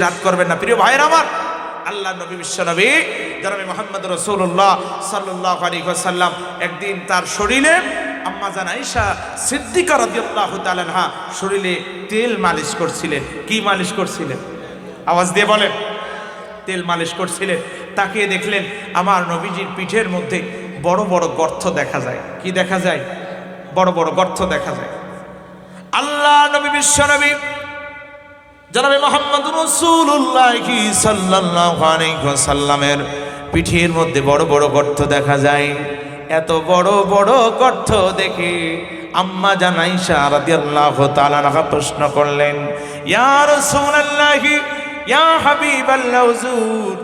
রাত করবেন না। প্রিয় ভাইয়ের আমার, আল্লাহ নবী, বিশ্ব নবী, জনাবি মোহাম্মদ রসুল্লাহ সাল্লাহ আলী সাল্লাম একদিন তার শরীরে আম্মা জান আইসা সিদ্দিকা রাদিয়াল্লাহু তাআলা শরীরে তেল মালিশ করছিলেন। কি মালিশ করছিলেন? আওয়াজ দিয়ে বলেন। তেল মালিশ করছিলেন। তাকিয়ে দেখলেন আমার নবীজির পিঠের মধ্যে বড় বড় গর্ত দেখা যায়। কি দেখা যায়? বড় বড় গর্ত দেখা যায়। আল্লাহ নবী, বিশ্ব নবী জনাবে মোহাম্মদ রসুল্লাহ সাল্লামের পিঠের মধ্যে বড় বড় গর্ত দেখা যায়। এত বড় বড় গর্ত দেখে আম্মা জানাইশা রাদিয়াল্লাহ তাআলা প্রশ্ন করলেন, ইয়া রাসূলুল্লাহি, ইয়া হাবিবাল্লাহ হুজুর,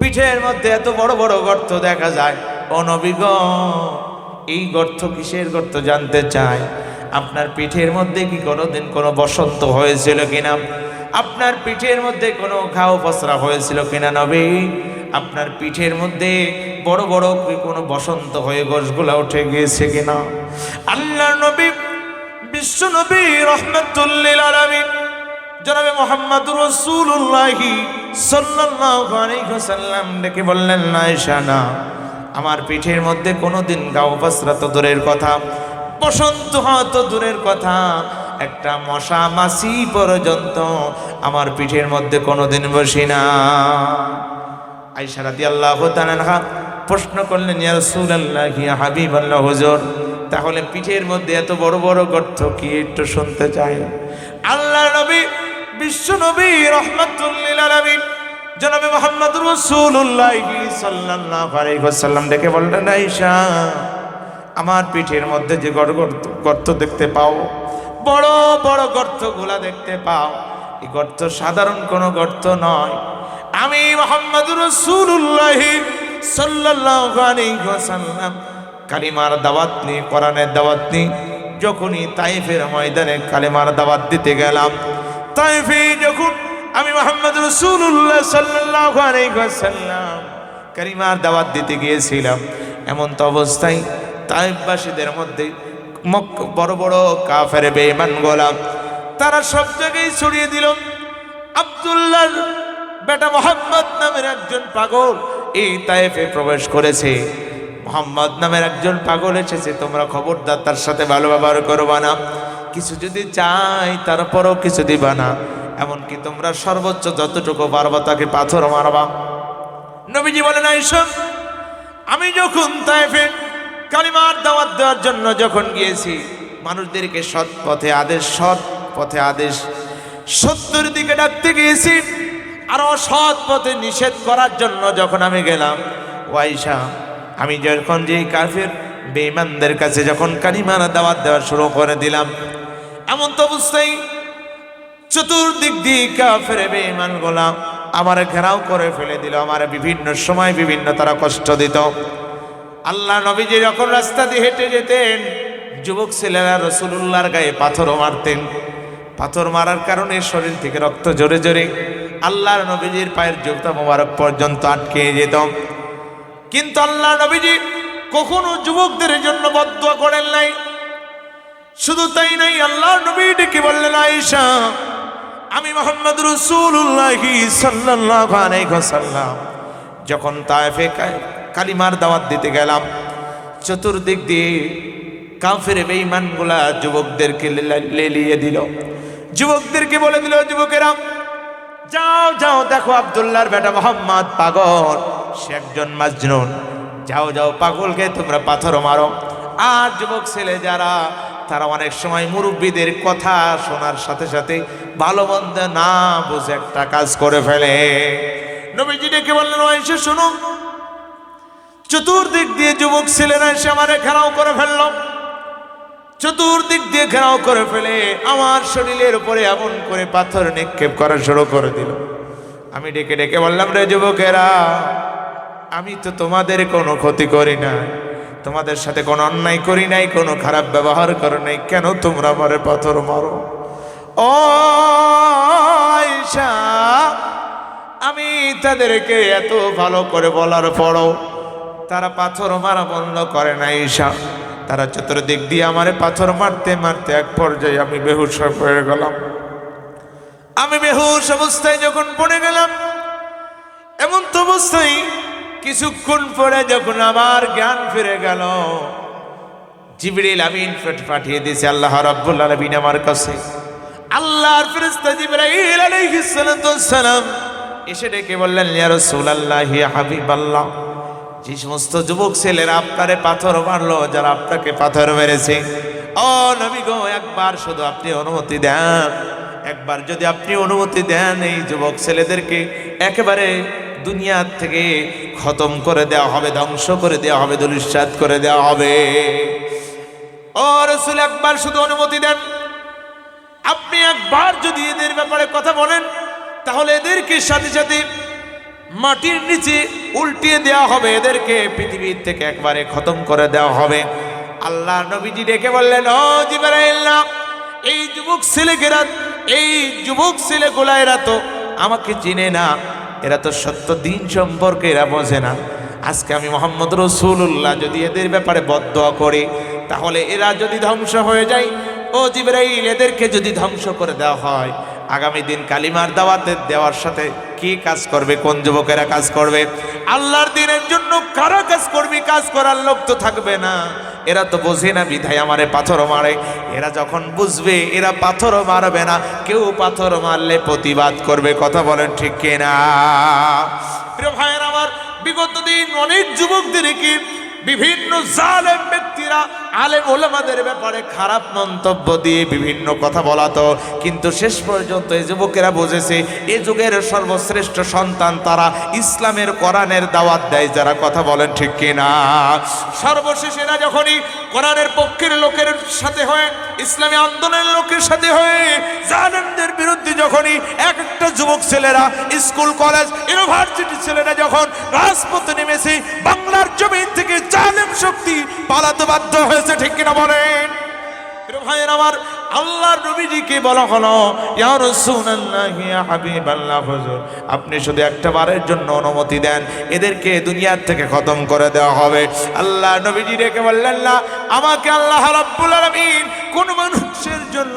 পিঠের মধ্যে এত বড় বড় গর্ত দেখা যায়? ও নবী এই গর্ত কিসের গর্ত জানতে চায় আপনার পিঠের মধ্যে কি কোনোদিন কোনো বসন্ত হয়েছিল কিনা? আপনার পিঠের মধ্যে কোনো ঘাও পসরা হয়েছিল কিনা নবী? আপনার পিঠের মধ্যে বড় বড় কোনো বসন্ত হয়ে গোসগুলা উঠে গিয়েছে কিনা? আল্লাহ নবী, বিশ্ব নবী রহমতুল্লিল আলামিন, জনাবে মোহাম্মদ রসুল্লাহি ওয়াসাল্লাম ডেকে বললেন না আয়েশা, না, আমার পিঠের মধ্যে কোনোদিন গাও বসরা তো দূরের কথা, বসন্ত হওয়া তো দূরের কথা একটা মশা মাছি পর্যন্ত আমার পিঠের মধ্যে কোনোদিন বসি না। আইসা রাদি আল্লাহ তানানহা প্রশ্ন করলেন, ইয়া রাসূলুল্লাহ, ইয়া হাবিবাল্লাহ, হুজুর, তাহলে পিঠের মধ্যে এত বড় বড় গর্ত কি একটু শুনতে চাই? আল্লাহ নবী, বিশ্ব নবী রহমাতুল্লিল আলামিন, জনাবে মোহাম্মদ রাসূলুল্লাহ সাল্লাল্লাহু আলাইহি ওয়াসাল্লাম ডেকে বললেন, আয়েশা, আমার পিঠের মধ্যে যে গর্ত গর্ত দেখতে পাও বড় বড় গর্তগুলা দেখতে পাও। এই গর্ত সাধারণ কোনো গর্ত নয়। আমি মোহাম্মদ রসুল্লাহ ওয়াসাল্লাম কালিমার দাওয়াত নিয়ে, কোরআনের দাওয়াত নিয়ে যখনই তাইফের ময়দানে কালিমার দাওয়াত দিতে গেলাম, তাইফে যখন আমি মোহাম্মদ রসুল্লাহ ওয়াসাল্লাম কালিমার দাওয়াত দিতে গিয়েছিলাম, এমন তো অবস্থায় তাইফবাসীদের মধ্যে বড় বড় কাফের বেমান গোলাম, তারা সব জায়গায় ছড়িয়ে দিল। আব্দুল্লাহ বেটা মোহাম্মদ নামের একজন পাগল এই তাইফে প্রবেশ করেছে। মোহাম্মদ নামের একজন পাগল এসেছে, তোমরা খবরদার, তার সাথে ভালো ব্যবহার করবা না। কিছু যদি চাই, তারপরও কিছু দিবা না। এমনকি তোমরা সর্বোচ্চ যতটুকু পারবা, তাকে পাথর মারবা। নবীজি বলেন এইসব আমি যখন তাইফে কালিমার দাওয়াত দেওয়ার জন্য যখন গিয়েছি, মানুষদেরকে সৎ পথে আদেশ, সৎ পথে আদেশ, সত্যের দিকে ডাকতে গিয়েছি, আর অসৎ পথে নিষেধ করার জন্য যখন আমি গেলাম ওয়াইশা আমি যখন যেই কাফের, বেঈমানদের কাছে যখন কালিমার দাওয়াত দেওয়া শুরু করে দিলাম, এমন তো অবস্থায় চতুর্দিক দিয়ে কাফের বেঈমান গোলাম আমার ঘেরাও করে ফেলে দিল, আমার বিভিন্ন সময় বিভিন্ন তারা কষ্ট দিত। আল্লাহ নবীজি যখন রাস্তা দিয়ে হেঁটে যেতেন, যুবক ছেলেরা রসুল্লাহর গায়ে পাথরও মারতেন। পাথর মারার কারণে শরীর থেকে রক্ত জোরে জোরে আল্লাহর নবীজির পায়ের জুতা মোবারক পর্যন্ত আটকে যেত। কিন্তু আল্লাহ নবীজি কখনো যুবকদের জন্য বদুয়া করেন নাই। শুধু তাই নাই আল্লাহ নবী বললেন, আয়েশা, আমি মোহাম্মদ রসুল্লাহি ওয়াসাল্লাম। যখন তায়েফে কা- কালিমার দাওয়াত দিতে গেলাম। চতুর্দিক দিয়ে কাফের বেঈমানগুলা যুবকদেরকে লেলিয়ে দিল। যুবকদেরকে বলে দিল যুবকেরা যাও যাও, দেখো আব্দুল্লাহর বেটা মোহাম্মদ পাগল। সে একজন মাজনুন। যাও যাও, পাগলকে তোমরা পাথর মারো। আর যুবক ছেলে যারা, তারা অনেক সময় মুরব্বীদের কথা শোনার সাথে সাথে ভালো মন্দ না বুঝে একটা কাজ করে ফেলে। নবীজি ডেকে বললেন "ও এসে শোনো। চতুর্দিক দিয়ে যুবক ছেলেরা এসে আমারে ঘেরাও করে ফেলল। চতুর্দিক দিয়ে ঘেরাও করে ফেলে আমার শরীরের উপরে এমন করে পাথর নিক্ষেপ করা শুরু করে দিল। আমি ডেকে ডেকে বললাম, রে যুবকেরা, আমি তো তোমাদের কোনো ক্ষতি করি না। তোমাদের সাথে কোনো অন্যায় করি নাই, কোনো খারাপ ব্যবহার করো নাই। কেন তোমরা আমারে পাথর মারো? ও আমি তাদেরকে এত ভালো করে বলার পরও তারা পাথর মারা বন্ধ করে না ঈশা। তারা চতুর্দিক দিয়ে আমারে পাথর মারতে মারতে এক পর্যায়ে আমি বেহুশ হয়ে গেলাম। আমি বেহুশ অবস্থায় যখন পড়ে গেলাম, এমন তো অবস্থায় কিছুক্ষণ পরে যখন আমার জ্ঞান ফিরে গেল, জিবরিল আমিন ফেট- পাঠিয়ে দিয়েছে, আল্লাহ রাব্বুল আলামিন আমার কাছে। আল্লাহর ফেরেশতা জিবরাইল আলাইহিস সালাম এসে ডেকে বললেন, ইয়া রাসূলুল্লাহ ইয়া হাবিবাল্লাহ। যে সমস্ত যুবক ছেলেরা আপনারে পাথর মারলো, যারা আপনাকে পাথর মেরেছে। ও নবী গো, একবার শুধু আপনি অনুমতি দেন। একবার যদি আপনি অনুমতি দেন, এই যুবক ছেলেদেরকে একেবারে দুনিয়ার থেকে খতম করে দেওয়া হবে, ধ্বংস করে দেওয়া হবে দুলিশ্বাদ করে দেওয়া হবে। ও রসুল, একবার শুধু অনুমতি দেন। আপনি একবার যদি এদের ব্যাপারে কথা বলেন, তাহলে এদেরকে সাথে সাথে মাটির নিচে উল্টিয়ে দেওয়া হবে। এদেরকে পৃথিবীর থেকে একবারে খতম করে দেওয়া হবে। আল্লাহ নবীজি ডেকে বললেন, ও জিবারাইল্লাহ এই যুবক ছেলেকেরা, এই যুবক ছেলেগুলা, এরা তো আমাকে চিনে না। এরা তো সত্য দিন সম্পর্কে এরা বোঝে না। আজকে আমি মোহাম্মদ রসুল্লাহ যদি এদের ব্যাপারে বদয়া করি, তাহলে এরা যদি ধ্বংস হয়ে যায়, ও জিবরাইল, এদেরকে যদি ধ্বংস করে দেওয়া হয় আগামী দিন কালিমার দাওয়াতে দেওয়ার সাথে কি কাজ করবে? কোন যুবকেরা কাজ করবে? আল্লাহর দিনের জন্য কারা কাজ করবে কাজ করার লোক তো থাকবে না। এরা তো বোঝে না বিধায় আমারে পাথর মারে। এরা যখন বুঝবে, এরা পাথর মারবে না। কেউ পাথর মারলে প্রতিবাদ করবে, কথা বলেন ঠিক কিনা? প্রিয় ভাইয়ের আমার, বিগত দিন অনেক যুবকদেরকে বিভিন্ন জালেম ব্যক্তিরা আলেম ওলামাদের ব্যাপারে খারাপ মন্তব্য দিয়ে বিভিন্ন কথা বলাতো। কিন্তু শেষ পর্যন্ত এই যুবকেরা বুঝেছে, এ যুগের সর্বশ্রেষ্ঠ সন্তান তারা ইসলামের কোরআনের দাওয়াত দেয়, যারা কথা বলেন ঠিক কিনা। সর্বশেষ এরা যখনই কোরআনের পক্ষের লোকের সাথে হয়ে, ইসলামী আন্দোলনের লোকের সাথে হয়ে জালেমদের বিরুদ্ধে যখনই এক একটা যুবক ছেলেরা স্কুল, কলেজ, ইউনিভার্সিটি ছেলেরা যখন রাজপথে নেমেছে, বাংলার জমিন থেকে জালেম শক্তি পালাতে বাধ্য হয়েছে, ঠিক কিনা বলেন? ভাইয়ের, আমার আল্লাহর নবীজিকে বলা হলো, ইয়া রাসূলুল্লাহ ইয়া হাবিবাল্লাহ, হুজুর, আপনি শুধু একটা বারের জন্য অনুমতি দেন, এদেরকে দুনিয়ার থেকে খতম করে দেওয়া হবে। আল্লাহ নবীজি রেখে বললেন, না, আমাকে আল্লাহ রাব্বুল আলামিন কোন মানুষের জন্য,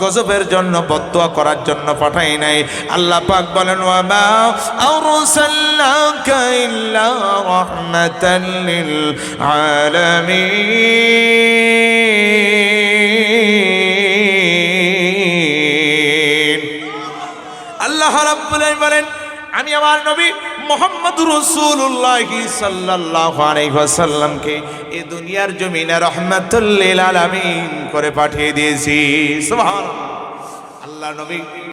গজবের জন্য বদদুয়া করার জন্য পাঠাই নাই। আল্লাহ পাক বলেন, ওয়া মা আরসালনাকা ইল্লা রাহমাতাল লিল আলামিন। আল্লাহ রাব্বুল আলামিন বলেন, আমি আমার নবী মোহাম্মদ রসুল্লাহ সাল্লাহামকে এ দুনিয়ার জমিনে রহমতুল্লিল আলমিন করে পাঠিয়ে দিয়েছি। আল্লাহ নবী